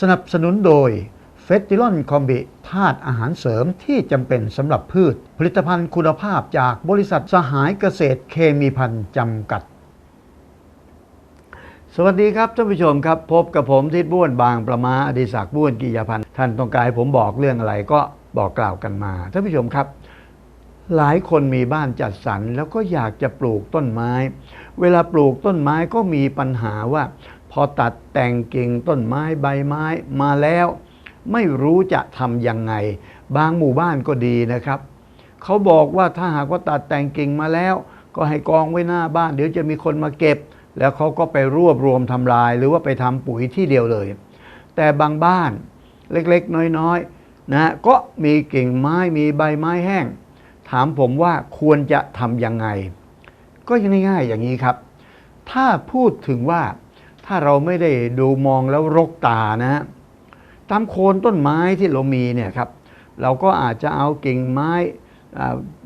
สนับสนุนโดยเฟสติลอนคอมบิธาตุอาหารเสริมที่จำเป็นสำหรับพืช ผลิตภัณฑ์คุณภาพจากบริษัทสหายเกษตรเคมีพันธ์จำกัด สวัสดีครับท่านผู้ชมครับ พบกับผมทิดบ้วนบางประมาอดิศักดิ์บ้วนกิยพันธ์ท่านต้องการให้ผมบอกเรื่องอะไรก็บอกกล่าวกันมาท่านผู้ชมครับ หลายคนมีบ้านจัดสรรแล้วก็อยากจะปลูกต้นไม้ เวลาปลูกต้นไม้ก็มีปัญหาว่า อตัดแต่งกิ่งต้นไม้ใบไม้มาแล้ว ไม่รู้จะทำยังไง บางหมู่บ้านก็ดีนะครับ เขาบอกว่าถ้าหากว่าตัดแต่งกิ่งมาแล้ว ก็ให้กองไว้หน้าบ้าน เดี๋ยวจะมีคนมาเก็บ แล้วเขาก็ไปรวบรวมทำลาย หรือว่าไปทำปุ๋ยที่เดียวเลย แต่บางบ้านเล็กๆ น้อยๆนะก็มีกิ่งไม้มีใบไม้แห้ง ถามผมว่าควรจะทำยังไง ก็ง่ายๆอย่างนี้ครับ ถ้าพูดถึงว่า ถ้าเราไม่ได้ดูมองแล้วรกตานะฮะตามโคนต้นไม้ที่เรามีเนี่ยครับ เราก็อาจจะเอากิ่งไม้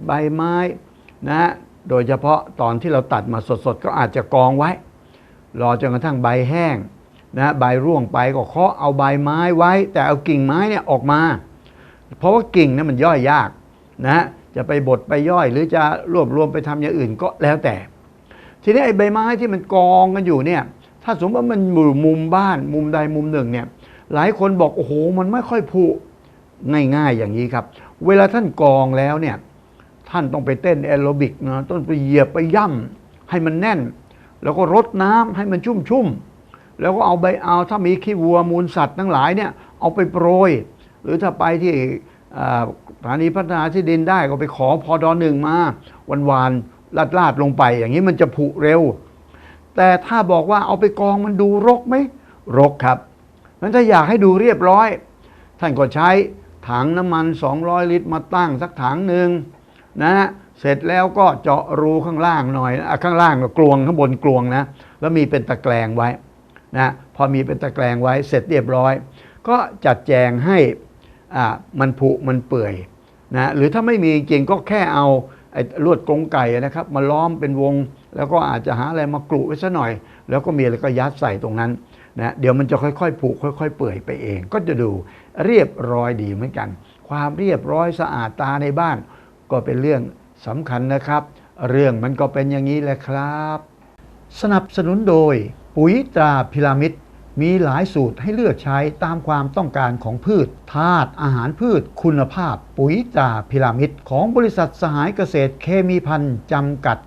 ใบไม้นะฮะโดยเฉพาะตอนที่เราตัดมาสดๆ ก็อาจจะกองไว้ รอจนกระทั่งใบแห้งนะใบร่วงไปก็เคาะเอาใบไม้ไว้ แต่เอากิ่งไม้เนี่ยออกมา เพราะว่ากิ่งเนี่ยมันย่อยยากนะจะไปบดไปย่อยหรือจะรวบรวมไปทำอย่างอื่นก็แล้วแต่ ทีนี้ไอ้ใบไม้ที่มันกองกันอยู่เนี่ยาสมมติว่ามันอยู่มุมบ้านมุมใดมุมหนึ่งเนี่ยหลายคนบอกโอ้โหมันไม่ค่อยผุง่ายๆอย่างนี้ครับ เวลาท่านกองแล้วเนี่ยท่านต้องไปเต้นแอโรบิกนะต้นไปเหยียบไปย่ำให้มันแน่น แล้วก็รดน้ำให้มันชุ่มๆแล้วก็เอาใบเอาถ้ามีขี้วัวมูลสัตว์ทั้งหลายเนี่ยเอาไปโปรย หรือถ้าไปที่สถานีพัฒนาที่ดินได้ก็ไปขอพอดอหนึ่งมาวันวานลาดลาดลงไป อย่างนี้มันจะผุเร็ว แต่ถ้าบอกว่าเอาไปกองมันดูรกไหมรกครับนั้นถ้าอยากให้ดูเรียบร้อย ท่านก็ใช้ถังน้ำมัน 200 ลิตรมาตั้งสักถังหนึ่งนะเสร็จแล้วก็เจาะรูข้างล่างหน่อยอข้างล่างก็กลวงข้างบนกลวงนะแล้วมีเป็นตะแกรงไว้นะพอมีเป็นตะแกรงไว้เสร็จเรียบร้อย ก็จัดแจงให้มันผุมันเปื่อยนะหรือถ้าไม่มีจริงก็แค่เอา ไอ้ลวดกรงไก่นะครับ มาล้อมเป็นวง แล้วก็อาจจะหาอะไรมากรุไว้ซะหน่อย แล้วก็มีอะไรก็ยัดใส่ตรงนั้นนะเดี๋ยวมันจะค่อยๆผุค่อย ๆ เปื่อยไปเอง ก็จะดูเรียบร้อยดีเหมือนกัน ความเรียบร้อยสะอาดตาในบ้าน ก็เป็นเรื่องสำคัญนะครับ เรื่องมันก็เป็นอย่างนี้แหละครับ สนับสนุนโดย ปุ๋ยตราพิรามิด มีหลายสูตรให้เลือกใช้ตามความต้องการของพืชธาตุอาหารพืช คุณภาพ ปุ๋ยตราพิรามิด ของบริษัทสหายเกษตรเคมีพันธ์จำกัด